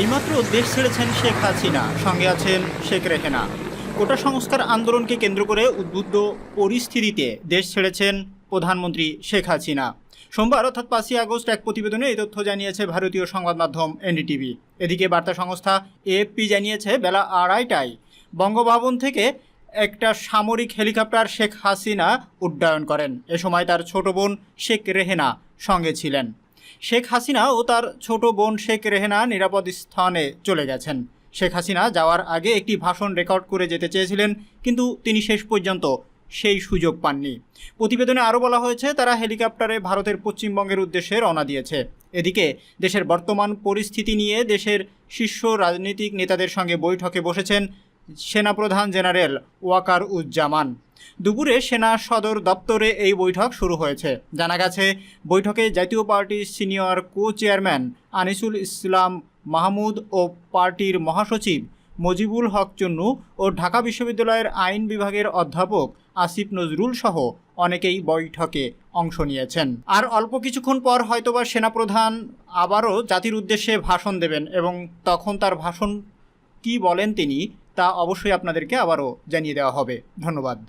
এইমাত্র দেশ ছেড়েছেন শেখ হাসিনা, সঙ্গে আছেন শেখ রেহেনা। কোটা সংস্কার আন্দোলনকে কেন্দ্র করে উদ্বুদ্ধ পরিস্থিতিতে দেশ ছেড়েছেন প্রধানমন্ত্রী শেখ হাসিনা। সোমবার, অর্থাৎ পাঁচই আগস্ট, এক প্রতিবেদনে এই তথ্য জানিয়েছে ভারতীয় সংবাদ মাধ্যম এনডিটিভি। এদিকে বার্তা সংস্থা এএফপি জানিয়েছে, বেলা আড়াইটায় বঙ্গভবন থেকে একটা সামরিক হেলিকপ্টার শেখ হাসিনা উড্ডয়ন করেন। এ সময় তার ছোট বোন শেখ রেহেনা সঙ্গে ছিলেন। শেখ হাসিনা ও তার ছোট বোন শেখ রেহেনা নিরাপদ স্থানে চলে গেছেন। শেখ হাসিনা যাওয়ার আগে একটি ভাষণ রেকর্ড করে যেতে চেয়েছিলেন, কিন্তু তিনি শেষ পর্যন্ত সেই সুযোগ পাননি। প্রতিবেদনে আরও বলা হয়েছে, তারা হেলিকপ্টারে ভারতের পশ্চিমবঙ্গের উদ্দেশ্যে রওনা দিয়েছে। এদিকে, দেশের বর্তমান পরিস্থিতি নিয়ে দেশের শীর্ষ রাজনৈতিক নেতাদের সঙ্গে বৈঠকে বসেছেন সেনাপ্রধান জেনারেল ওয়াকার উজ্জামান দুপুরে সেনা সদর দপ্তরে এই বৈঠক শুরু হয়েছে। জানা গেছে, বৈঠকে জাতীয় পার্টির senior co chairman Anisul Islam Mahmud ও পার্টির মহাসচিব মজিবুল হক চন্নু ও ঢাকা বিশ্ববিদ্যালয়ের আইন বিভাগের অধ্যাপক আসিফ নজরুল সহ অনেকেই বৈঠকে অংশ নিয়েছেন। আর অল্প কিছুক্ষণ পর হয়তোবা সেনাপ্রধান আবারও জাতির উদ্দেশ্যে ভাষণ দেবেন এবং তখন তার ভাষণ কি বলেন তিনি তা অবশ্যই আপনাদেরকে আবারও জানিয়ে দেওয়া হবে। ধন্যবাদ।